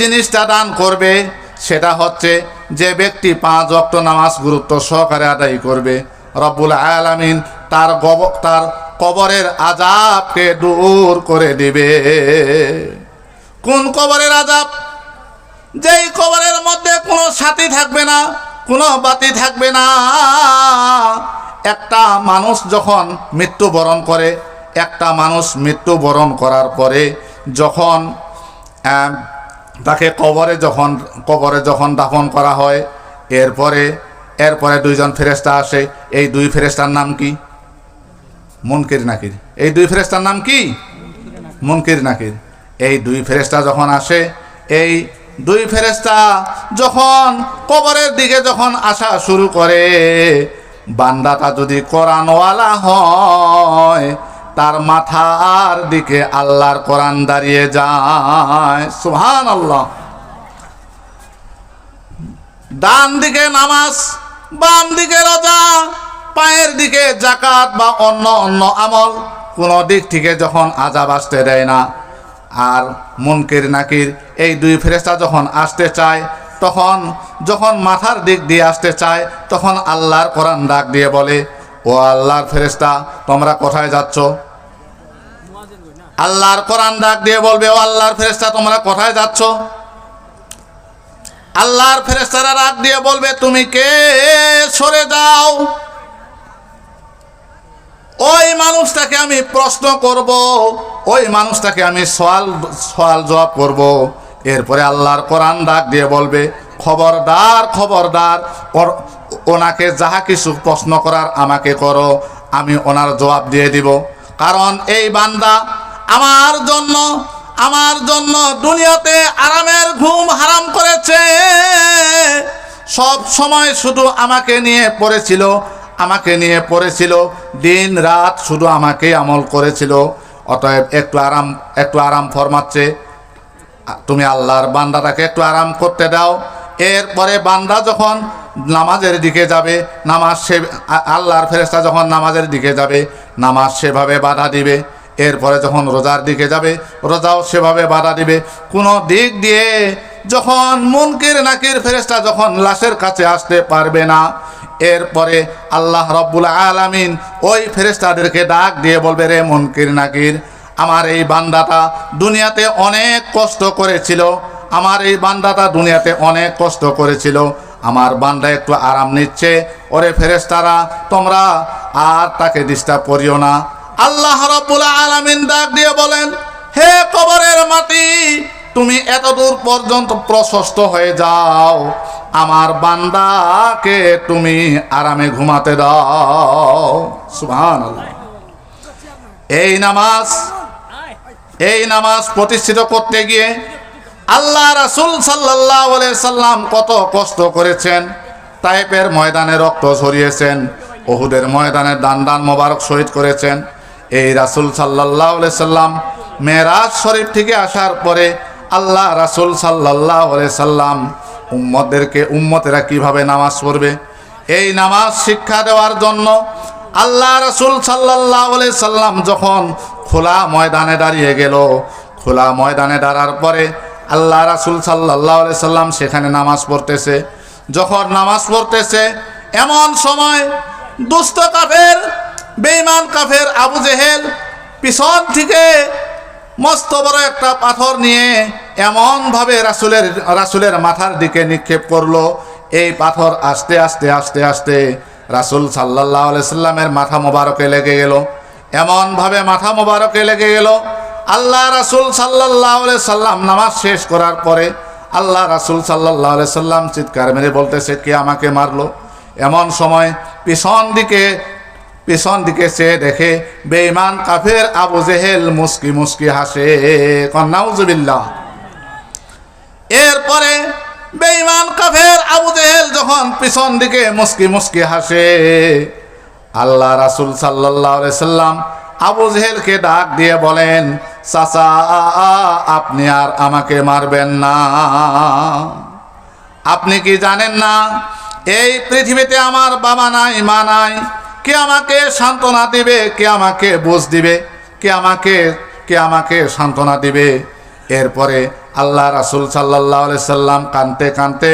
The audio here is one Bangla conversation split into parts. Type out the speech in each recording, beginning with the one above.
জিনিসটা দান করবে, সেটা হচ্ছে যে ব্যক্তি পাঁচ অক্ট নামাজ গুরুত্ব সহকারে আদায় করবে। রব্বুল আলামিন তার গব, তার কবরের আজাবকে দূর করে দিবে। কোন কবরের আজাব যেই কবরের মধ্যে কোনো সাথী থাকবে না, কোনো বাতি থাকবে না। একটা মানুষ যখন মৃত্যুবরণ করে, একটা মানুষ মৃত্যুবরণ করার পরে যখন তাকে কবরে যখন কবরে যখন দাফন করা হয়, এরপরে এরপরে দুইজন ফেরেস্তা আসে। এই দুই ফেরেস্তার নাম কি? মুনকির নাকির। এই দুই ফেরেস্তার নাম কি? মুনকির নাকির। এই দুই ফেরেস্তা যখন আসে, এই দুই ফেরেস্তা যখন কবরের দিকে যখন আসা শুরু করে, বান্দাটা যদি কোরআনওয়ালা হয় তার মাথার দিকে আল্লাহর কোরআন দাঁড়িয়ে যায়। সুহান আল্লাহ ডান দিকে নামাজ, বাম দিকে রোজা, পায়ের দিকে জাকাত বা অন্য অন্য আমল। কোনো দিক থেকে যখন আজাব আসতে দেয় না, আর মুনকির নাকির এই দুই ফেরেস্তা যখন আসতে চায়, তখন যখন মাথার দিক দিয়ে আসতে চায়, তখন আল্লাহর কোরআন ডাক দিয়ে বলে, ও আল্লাহর ফেরেস্তা তোমরা কোথায় যাচ্ছ? আল্লাহর কোরআন ডাক দিয়ে বলবে, ও আল্লাহর ফেরেস্তা তোমরা কোথায় যাচ্ছ? আল্লাহর ফেরেস্তারা রাগ দিয়ে বলবে, তুমি কে? সরে যাও। ওই মানুষটাকে আমি প্রশ্ন করব, ওই মানুষটাকে আমি সওয়াল সওয়াল জবাব করব। এরপরে আল্লাহর কোরআন ডাক দিয়ে বলবে, খবরদার খবরদার ওনাকে যাহা কিছু প্রশ্ন করার আমাকে করো, আমি ওনার জবাব দিয়ে দিব। কারণ এই বান্দা আমার জন্য আমার জন্য দুনিয়াতে আরামের ঘুম হারাম করেছে। সব সময় শুধু আমাকে নিয়ে পড়েছিল, আমাকে নিয়ে পড়েছিল, দিন রাত শুধু আমাকে আমল করেছিল। অতএব একটু আরাম একটু আরাম ফরমাচ্ছে। তুমি আল্লাহর বান্দাটাকে একটু আরাম করতে দাও। এরপরে বান্দা যখন নামাজের দিকে যাবে, নামাজ সে আল্লাহর ফেরেস্তা যখন নামাজের দিকে যাবে, নামাজ সেভাবে বাধা দিবে। এরপরে যখন রোজার দিকে যাবে, রোজাও সেভাবে বাধা দিবে। কোনো দিক দিয়ে যখন মুনকির নাকির ফেরেস্তা যখন লাশের কাছে আসতে পারবে না, এরপরে আল্লাহ রব্বুল আলামিন ওই ফেরেস্তাদেরকে ডাক দিয়ে বলবে, রে মুনকির নাকির, আমার এই বান্দাটা দুনিয়াতে অনেক কষ্ট করেছিল। আমার এই বান্দাটা দুনিয়াতে অনেক কষ্ট করেছিল। আমার বান্দা একটু আরাম নিচ্ছে। ওরে ফেরেস্তারা তোমরা আর তাকে ডিস্টার্ব করিও না। আল্লাহ রব্বুল আলামিন ডাক দিয়ে বলেন, হে কবরের মাটি, তুমি এত দূর পর্যন্ত প্রশস্ত হয়ে যাও। আমার বান্দাকে তুমি আরামে ঘুমাতে দাও। সুবহানাল্লাহ। এই নামাজ এই নামাজ প্রতিষ্ঠিত করতে গিয়ে আল্লাহ রাসুল সাল্লাহ সাল্লাম কত কষ্ট করেছেন। তাইপের ময়দানে রক্ত ঝরিয়েছেন, ওহুদের ময়দানে দান দান মোবারক শহীদ করেছেন। এই রাসুল সাল্লাহ সাল্লাম মেরাজ শরীফ থেকে আসার পরে আল্লাহ রাসুল সাল্লাহ সাল্লাম উম্মদেরকে উম্মতেরা কীভাবে নামাজ পড়বে? এই নামাজ শিক্ষা দেওয়ার জন্য আল্লাহ রসুল সাল্লাহ সাল্লাম যখন খোলা ময়দানে দাঁড়িয়ে গেল, খোলা ময়দানে দাঁড়ার পরে আল্লাহ রাসুল সাল্লাহ সাল্লাম সেখানে নামাজ পড়তেছে। যখন নামাজ পড়তেছে, এমন সময় দুস্থ কাফের বেঈমান কাফের আবু জেহেল পিছন থেকে মস্ত বড় একটা পাথর নিয়ে এমনভাবে রাসুলের রাসুলের মাথার দিকে নিক্ষেপ করল। এই পাথর আস্তে আস্তে আস্তে আস্তে রাসুল সাল্লাহ সাল্লামের মাথা মোবারকে লেগে গেল। এমনভাবে মাথা মোবারকে লেগে গেল। আল্লাহ রাসুল সাল্লাহ সাল্লাম নামাজ শেষ করার পরে আল্লাহ রাসুল সাল্লাহ সাল্লাম চিৎকার মেরে বলতেছে, কে আমাকে মারলো? এমন সময় পিছন দিকে পিছন দিকে সে দেখে বেঈমান কাফের আবু জেহেল মুস্কি মুস্কি হাসে কন্যাউজুবিল্লাহ এরপরে বেঈমান কাফের আবু জেহেল যখন পিছন দিকে মুস্কি মুস্কি হাসে, আল্লাহ রাসুল সাল্লাম আবু জেহেলকে ডাক দিয়ে বলেন, চাচা, আপনি আর আমাকে মারবেন না। আপনি কি জানেন না, এই পৃথিবীতে আমার বাবা নাই, মা নাই কে আমাকে সান্ত্বনা দিবে? কে আমাকে বোঝ দিবে? কে আমাকে কে আমাকে সান্ত্বনা দিবে? এরপরে আল্লাহ রাসুল সাল্লাহ সাল্লাম কানতে কানতে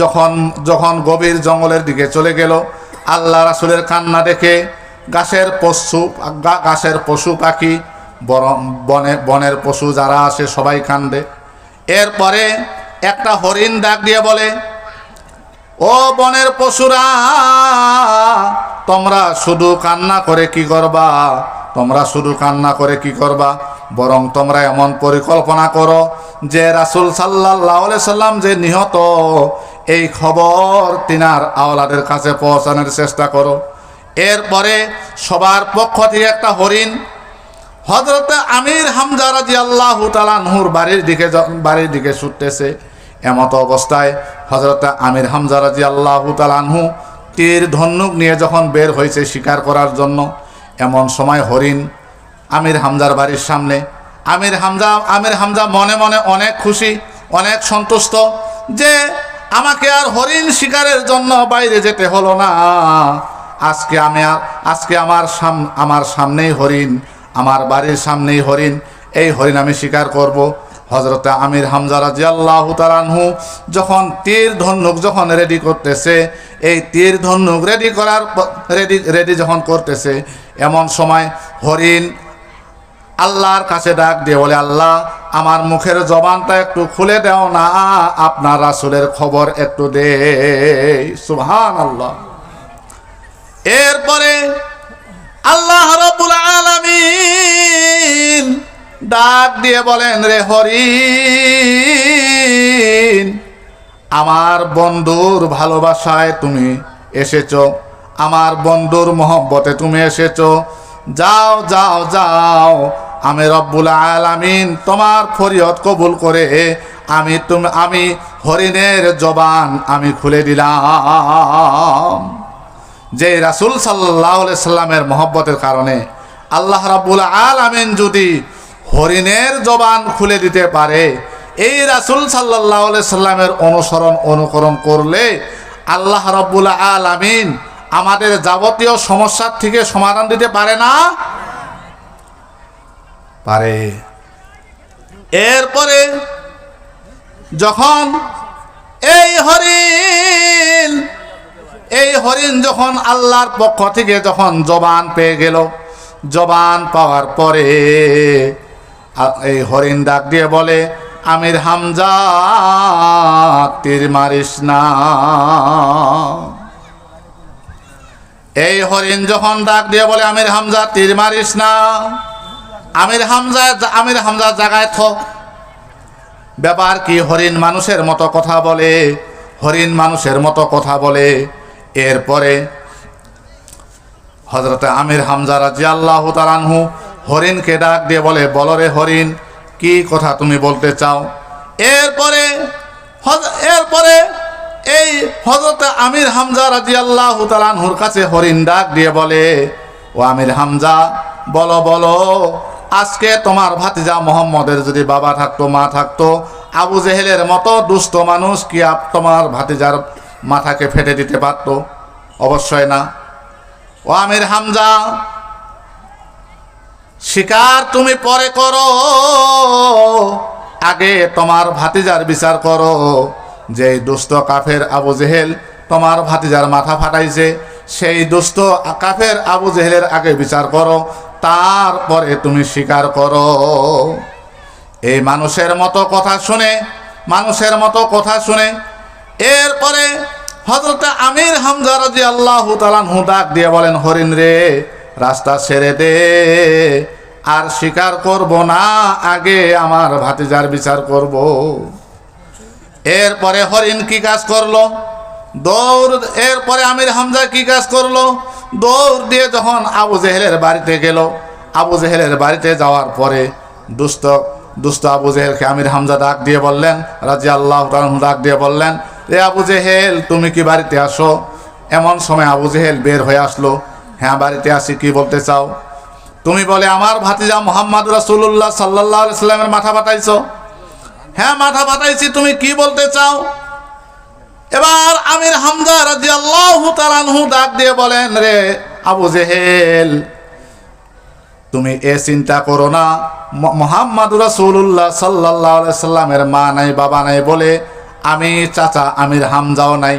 যখন যখন গভীর জঙ্গলের দিকে চলে গেল, আল্লাহ রাসুলের কান্না দেখে গাছের পশু গাছের পশু পাখি, বনে বনের পশু যারা আসে সবাই কান্দে। এরপরে একটা হরিণ ডাক দিয়ে বলে ও বনের পশুরা, তোমরা শুধু কান্না করে কি করবা? তোমরা শুধু কান্না করে কি করবা? বরং তোমরা এমন পরিকল্পনা করো যে রাসুল সাল্লাহ সাল্লাম যে নিহত, এই খবর তিনার আওলাদের কাছে পৌঁছানোর চেষ্টা করো। এরপরে সবার পক্ষ থেকে একটা হরিণ হজরত আমির হামজা রাজি আল্লাহ তালানহুর বাড়ির দিকে বাড়ির দিকে ছুটতেছে। এমত অবস্থায় হজরত আমির হামজা রাজি আল্লাহ তালানহু তীর ধনুক নিয়ে যখন বের হয়েছে শিকার করার জন্য, এমন সময় হরিণ আমির হামজার বাড়ির সামনে, আমির হামজা আমির হামজা মনে মনে অনেক খুশি, অনেক সন্তুষ্ট যে আমাকে আর হরিণ শিকারের জন্য বাইরে যেতে হলো না। আজকে আমি আজকে আমার সাম, আমার সামনেই হরিণ, আমার বাড়ির সামনেই হরিণ, এই হরিণ আমি শিকার করব। হজরতে আমির হামজা রাজি আল্লাহ যখন তীর ধনুক যখন রেডি করতেছে, এই তীর ধনুক রেডি করার রেডি রেডি যখন করতেছে, এমন সময় হরিণ আল্লাহর কাছে ডাক দিয়ে বলে, আল্লাহ, আমার মুখের জবানটা একটু খুলে দেও না, আপনার রাসুলের খবর একটু দে। সুহান আল্লাহ এরপরে আল্লাহ রাব্বুল আলামিন ডাক দিয়ে বলেন, রে হরি আমার বন্ধুর ভালোবাসায় তুমি এসেছ, আমার বন্ধুর মহব্বতে তুমি এসেছ। যাও যাও যাও, আমি রব্বুল আলামিন তোমার ফরিয়ত কবুল করে আমি তুমি, আমি হরিণের জবান আমি খুলে দিলাম। যে রাসুল সাল্লাহ সাল্লামের মহব্বতের কারণে আল্লাহ রাবুল আলামিন যদি হরিণের জবান খুলে দিতে পারে। এই রাসুল সাল্লাহ সাল্লামের অনুসরণ, অনুকরণ করলে আল্লাহ রাবুল আলামিন আমাদের যাবতীয় সমস্যার থেকে সমাধান দিতে পারে না? পারে। এরপরে যখন এই হরিণ এই হরিণ যখন আল্লাহর পক্ষ থেকে যখন জবান পেয়ে গেল, জবান পাওয়ার পরে এই হরিণ ডাক দিয়ে বলে, আমির হামজা, তীর মারিস না। এই হরিণ যখন ডাক দিয়ে বলে, আমির হামজা, তীর মারিস না। আমির হামজা আমির হামজা জাগায় থ ব্যাপার কি, হরিণ মানুষের মতো কথা বলে, হরিণ মানুষের মতো কথা বলে। এরপরে হজরতে আমির হামজা রাজি আল্লাহ তালানহু হরিণকে ডাক দিয়ে বলে, বলো রে হরিণ, কি কথা তুমি বলতে চাও? এরপরে এরপরে এই হজরতে আমির হামজা রাজি আল্লাহ তালানহুর কাছে হরিণ ডাক দিয়ে বলে, ও আমির হামজা, বলো বলো, আজকে তোমার ভাতিজা মোহাম্মদের যদি বাবা থাকতো, মা থাকতো, আবু জেহেলের মতো দুষ্ট মানুষ কি আপ- তোমার ভাতিজার মাথাকে ফেটে দিতে পারতো? অবশ্যই না। ও আমির হামজা শিকার তুমি পরে করো। আগে তোমার ভাতিজার বিচার করো। যে দুষ্ট কাফের আবু জেহেল তোমার ভাতিজার মাথা ফাটাইছে, সেই দুষ্ট কাফের আবু জেহেলের আগে বিচার করো, তারপরে তুমি স্বীকার করো। এই মানুষের মতো কথা শুনে, মানুষের মতো কথা শুনে, এরপরে হজরত আমির হামজা রাজি আল্লাহ তালানহু ডাক দিয়ে বলেন, হরিণ রে রাস্তা ছেড়ে দে, আর স্বীকার করব না, আগে আমার ভাতিজার বিচার করব। এরপরে হরিণ কি কাজ করল? দৌড়, এরপরে আমির হামজা কি কাজ করল? দৌড় দিয়ে যখন আবু জেহেলের বাড়িতে গেল, আবু জেহেলের বাড়িতে যাওয়ার পরে দুষ্ট দুষ্ট আবু জেহেলকে আমির হামজা ডাক দিয়ে বললেন রাজি আল্লাহ ডাক দিয়ে বললেন রে আবু জেহেল, তুমি কি বাড়িতে আসো? এমন সময় আবু জেহেল বের হয়ে আসলো হ্যাঁ বাড়িতে আসি কি বলতে চাও? তুমি বলে, আমার ভাতিজা মোহাম্মদ রাসূলুল্লাহ সাল্লাহ সাল্লামের মাথা বাতাইছো হ্যাঁ মাথা বাতাইছি তুমি কি বলতে চাও? এবার আমির হামজা রাজি আল্লাহ তালানহু ডাক দিয়ে বলেন, রে আবু জেহেল, তুমি এ চিন্তা করো না। মোহাম্মদ রাসূলুল্লাহ সাল্লাল্লাহু আলাইহি সাল্লামের মা নাই, বাবা নাই বলে আমি চাচা আমির হামজাও নাই।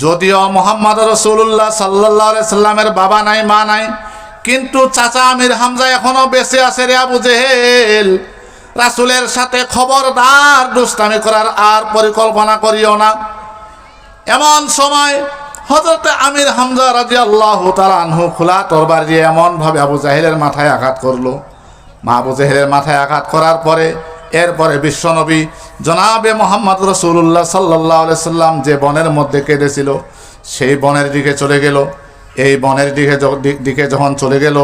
যদিও মোহাম্মদ রসুল্লাহ সাল্লাহ সাল্লামের বাবা নাই, মা নাই, কিন্তু চাচা আমির হামজা এখনও বেঁচে আছে রে আবু জেহেল। রাসুলের সাথে খবরদার দুষ্টামি করার আর পরিকল্পনা করিও না। এমন সময় হজরত আমির হামজা রাজি আল্লাহ তালানহু খোলা তরবার দিয়ে এমনভাবে আবু জাহেলের মাথায় আঘাত করল। মা আবু জাহেলের মাথায় আঘাত করার পরে এরপরে বিশ্বনবী জনাবে মোহাম্মদ রসুল্লাহ সাল্লাহ সাল্লাম যে বনের মধ্যে কেঁদেছিল, সেই বনের দিকে চলে গেল। এই বনের দিকে দিকে যখন চলে গেল,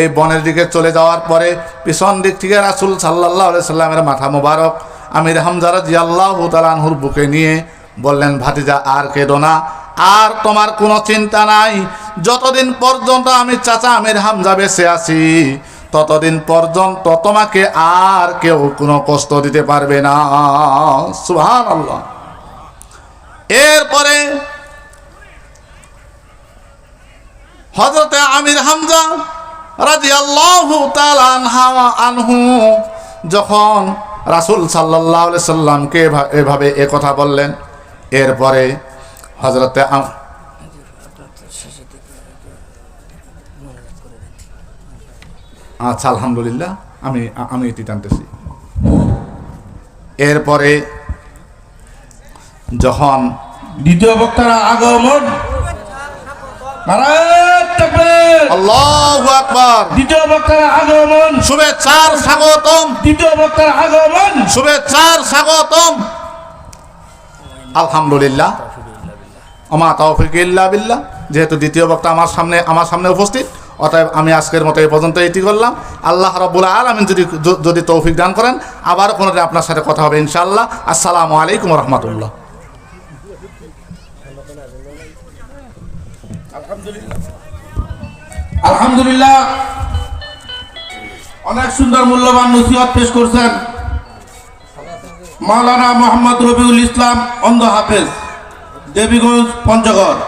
এই বনের দিকে চলে যাওয়ার পরে পিছন দিক থেকে রাসুল সাল্লাহ সাল্লামের মাথা মোবারক আমির হামজারা জিয়াল্লাহ তালানহুর বুকে নিয়ে বললেন, ভাতিজা, আর কেঁদো না। আর তোমার কোনো চিন্তা নাই। যতদিন পর্যন্ত আমি চাচা আমির হামজা বেঁচে আছি ততদিন পর্যন্ত তোমাকে আর কেউ কোনো কষ্ট দিতে পারবে না। সুহান আল্লাহ এরপরে হজরতে আমির হামজা রাজি আল্লাহ আনহু যখন রাসুল সাল্লাহ সাল্লামকে এভা- এভাবে কথা বললেন, এরপরে হজরতে আম- আচ্ছা আলহামদুলিল্লাহ আমি আমি এটি টানতেছি। এরপরে যখন দ্বিতীয় বক্তার আগমন! দ্বিতীয় বক্তার আগমন। শুভেচ্ছার স্বাগতম। দ্বিতীয় বক্তার আগমন। শুভেচ্ছার স্বাগতম। আলহামদুলিল্লাহ। আমা তৌফিক ইল্লা বিল্লাহ। যেহেতু দ্বিতীয় বক্তা আমার সামনে আমার সামনে উপস্থিত অতএব আমি আজকের মতো এই পর্যন্ত এটি করলাম। আল্লাহ রব্বুল আলমিন যদি যদি তৌফিক দান করেন, আবার কোনো দিন আপনার সাথে কথা হবে ইনশাআল্লাহ। আসসালামু আলাইকুম রহমতুল্লাহ। আলহামদুলিল্লাহ। অনেক সুন্দর মূল্যবান নসিহত পেশ করছেন। মাওলানা মোহাম্মদ রবিউল ইসলাম অন্ধ হাফেজ, দেবীগঞ্জ, পঞ্চগড়।